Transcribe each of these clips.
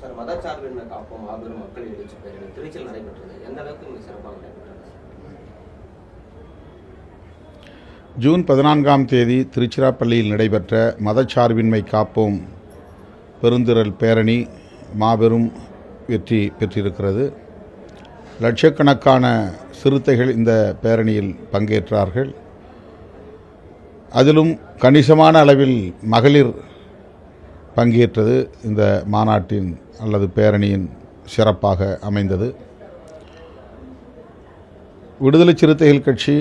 Sir மதச்சார்பின்மை காப்போம் மாபெரும் மக்கள் எழுச்சி பேரணி திருச்சியில் நடைபெற்றது. எந்த அளவுக்கு மிக சிறப்பாக நடைபெற்றது? ஜூன் பதினான்காம் தேதி திருச்சிராப்பள்ளியில் நடைபெற்ற மதச்சார்பின்மை காப்போம் பெருந்திரல் பேரணி மாபெரும் வெற்றி பெற்றிருக்கிறது. லட்சக்கணக்கான சிறுத்தைகள் இந்த பேரணியில் பங்கேற்றார்கள். அதிலும் கணிசமான அளவில் மகளிர் பங்கேற்றது இந்த மாநாட்டின் அல்லது பேரணியின் சிறப்பாக அமைந்தது. விடுதலை சிறுத்தைகள் கட்சி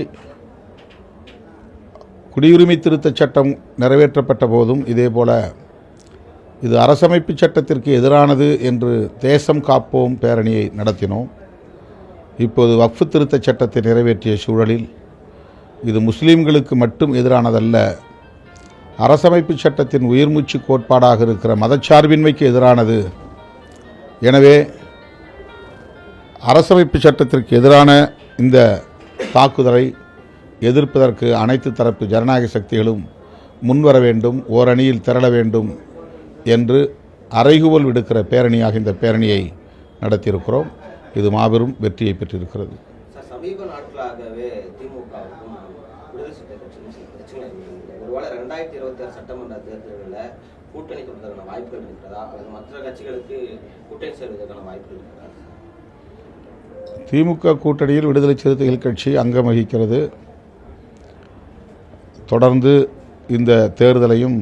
குடியுரிமை திருத்தச் சட்டம் நிறைவேற்றப்பட்ட போதும் இதேபோல இது அரசமைப்பு சட்டத்திற்கு எதிரானது என்று தேசம் காப்போம் பேரணியை நடத்தினோம். இப்போது வக்ஃபு திருத்தச் சட்டத்தை நிறைவேற்றிய சூழலில் இது முஸ்லீம்களுக்கு மட்டும் எதிரானதல்ல அரசமைப்பு சட்டத்தின் உயிர்மூச்சு கோட்பாடாக இருக்கிற மதச்சார்பின்மைக்கு எதிரானது. எனவே அரசமைப்பு சட்டத்திற்கு எதிரான இந்த தாக்குதலை எதிர்ப்பதற்கு அனைத்து தரப்பு ஜனநாயக சக்திகளும் முன்வர வேண்டும் ஓரணியில் திரள வேண்டும் என்று அறைகுவல் விடுக்கிற பேரணியாக இந்த பேரணியை நடத்தியிருக்கிறோம். இது மாபெரும் வெற்றியை பெற்றிருக்கிறது. சமீப நாட்களாகவே திமுகவுக்கும் விடுதலை ஒருவேளை ரெண்டாயிரத்தி இருபத்தி ஆறு சட்டமன்ற தேர்தல்களில் கூட்டணி கொடுத்ததுக்கான வாய்ப்புகள் இருக்கிறதா? அல்லது மற்ற கட்சிகளுக்கு கூட்டணி சேர்வதற்கான வாய்ப்புகள் இருக்கிறதா? திமுக கூட்டணியில் விடுதலை சிறுத்தைகள் கட்சி அங்கம் வகிக்கிறது தொடர்ந்து இந்த தேர்தலையும்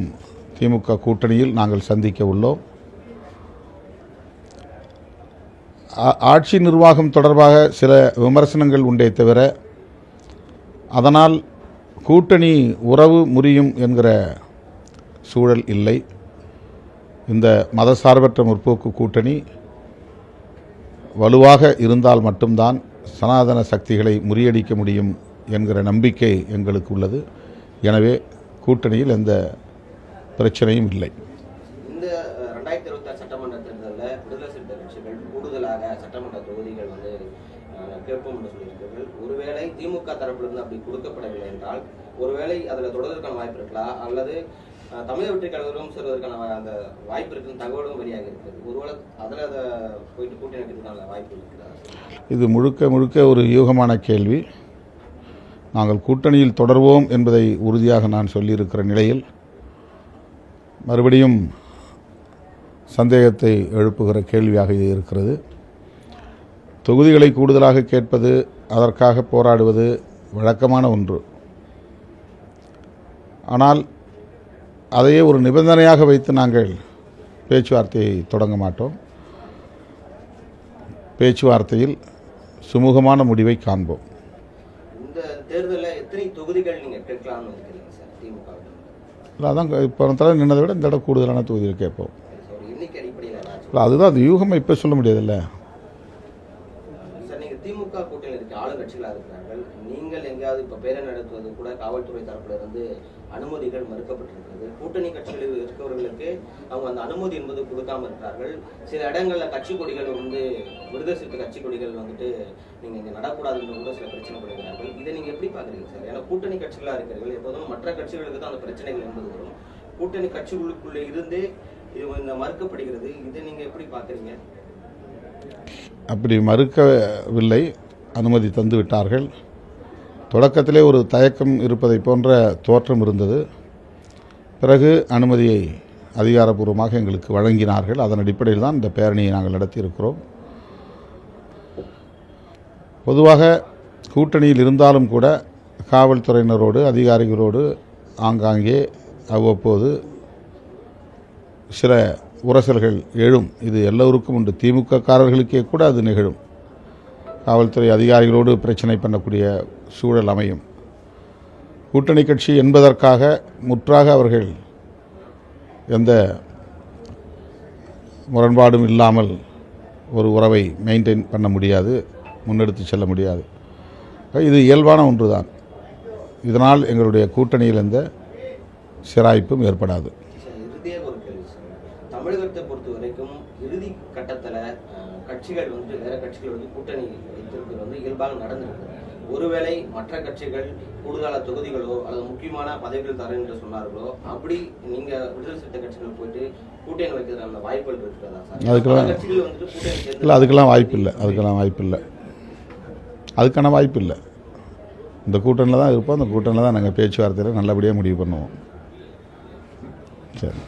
திமுக கூட்டணியில் நாங்கள் சந்திக்க உள்ளோம். ஆட்சி நிர்வாகம் தொடர்பாக சில விமர்சனங்கள் உண்டே தவிர அதனால் கூட்டணி உறவு முறியும் என்கிற சூழல் இல்லை. இந்த மதசார்பற்ற முற்போக்கு கூட்டணி வலுவாக இருந்தால் மட்டும்தான் சனாதன சக்திகளை முறியடிக்க முடியும் என்கிற நம்பிக்கை எங்களுக்கு உள்ளது. எனவே கூட்டணியில் எந்த பிரச்சனையும் இல்லை இந்த அஹ், ரெண்டாயிரத்தி இருபத்தி ஆறு சட்டமன்ற தேர்தலில் விடுதலை சிறுத்தை கட்சிகள் கூடுதலாக சட்டமன்ற தொகுதிகள் வந்து கேட்போம் என்று சொல்லியிருக்கிறார்கள் ஒருவேளை திமுக தரப்பிலிருந்து அப்படி கொடுக்கப்படவில்லை என்றால் ஒருவேளை அதில் தொடர்வதற்கான வாய்ப்பு இருக்கலாம் அல்லது அஹ், தமிழக வெற்றி கழகம் செல்வதற்கான அந்த வாய்ப்பு இருக்குன்னு தகவலும் வெளியாக இருக்குது ஒருவேளை அதில் அதை போயிட்டு கூட்டணி வைக்கிறதுக்கான வாய்ப்பு இருக்குதா இது முழுக்க முழுக்க ஒரு யூகமான கேள்வி. நாங்கள் கூட்டணியில் தொடர்வோம் என்பதை உறுதியாக நான் சொல்லியிருக்கிற நிலையில் மறுபடியும் சந்தேகத்தை எழுப்புகிற கேள்வியாக இது இருக்கிறது. தொகுதிகளை கூடுதலாக கேட்பது அதற்காக போராடுவது வழக்கமான ஒன்று. ஆனால் அதையே ஒரு நிபந்தனையாக வைத்து நாங்கள் பேச்சுவார்த்தையை தொடங்க மாட்டோம். பேச்சுவார்த்தையில் சுமூகமான முடிவை காண்போம். தொகுதிகள் இல்லை அதான் இப்போ தடவை நின்னதை விட இந்த தடவை கூடுதலான தொகுதியில் கேட்போம். இல்லை அதுதான் அது யூகமாக இப்போ சொல்ல முடியாதுல்ல சார் நீங்க திமுக கட்சிகளாக இருக்கிறார்கள். நீங்கள் எங்கேயாவது இப்போ பேரணி நடத்துவது கூட காவல்துறை தரப்பிலிருந்து அனுமதிகள் மறுக்கப்பட்டிருக்கிறது. கூட்டணி கட்சிகளில் இருக்கிறவர்களுக்கு அவங்க அந்த அனுமதி என்பது கொடுக்காம இருக்கிறார்கள் சில இடங்களில் கட்சி கொடிகள் வந்து விடுதலை சிறுத்தை கட்சி கொடிகள் வந்துட்டு நீங்கள் இங்கே நடக்கூடாதுன்னு கூட சில பிரச்சனை பண்ணுகிறார்கள் இதை நீங்கள் எப்படி பார்க்குறீங்க சார்? ஏன்னா கூட்டணி கட்சிகளாக இருக்கிறீர்கள். எப்போதும் மற்ற கட்சிகளுக்கு தான் அந்த பிரச்சனைகள் என்பது வரும். கூட்டணி கட்சிகளுக்குள்ளே இருந்து இது இந்த மறுக்கப்படுகிறது. இதை நீங்கள் எப்படி பார்க்குறீங்க? அப்படி மறுக்கவில்லை. அனுமதி தந்து விட்டார்கள். தொடக்கத்திலே ஒரு தயக்கம் இருப்பதை போன்ற தோற்றம் இருந்தது. பிறகு அனுமதியை அதிகாரப்பூர்வமாக எங்களுக்கு வழங்கினார்கள். அதன் அடிப்படையில் தான் இந்த பேரணியை நாங்கள் நடத்தியிருக்கிறோம். பொதுவாக கூட்டணியில் இருந்தாலும் கூட காவல்துறையினரோடு அதிகாரிகளோடு ஆங்காங்கே அவ்வப்போது சில உரசல்கள் எழும். இது எல்லோருக்கும் உண்டு. திமுக காரர்களுக்கே கூட அது நிகழும். காவல்துறை அதிகாரிகளோடு பிரச்சனை பண்ணக்கூடிய சூழல் அமையும். கூட்டணி கட்சி என்பதற்காக முற்றாக அவர்கள் எந்த முரண்பாடும் இல்லாமல் ஒரு உறவை மெயின்டைன் பண்ண முடியாது முன்னெடுத்து செல்ல முடியாது. இது இயல்பான ஒன்றுதான். இதனால் எங்களுடைய கூட்டணியில் எந்த சிராய்ப்பும் ஏற்படாது சார், இறுதியாக ஒரு கேள்வி சார் தமிழகத்தை பொறுத்த வரைக்கும் இறுதி கட்டத்துல கட்சிகள் வந்து வேற கட்சிகள் வந்து கூட்டணி வைத்திருக்கிறது வந்து இயல்பாக நடந்திருக்கு. ஒருவேளை மற்ற கட்சிகள் கூடுதலான தொகுதிகளோ அல்லது முக்கியமான பதவிகள் தரேன் என்று சொன்னார்களோ அப்படி நீங்க விடுதலை சிறுத்தை கட்சிகள் போயிட்டு கூட்டணி வைக்கிறதுக்கான வாய்ப்புகள் இருக்கிறதா சார்? அதுக்கெல்லாம் கட்சிகள் வந்துட்டு கூட்டணி சேர்ந்து இல்லை அதுக்கெல்லாம் வாய்ப்பு இல்லை அதுக்கெல்லாம் வாய்ப்பு இல்லை. அதுக்கான வாய்ப்பு இல்லை. இந்த கூட்டணியில் தான் இருப்போம் அந்த கூட்டணியில் தான் நாங்கள் பேச்சுவார்த்தையில் நல்லபடியாக முடிவு பண்ணுவோம். சரி.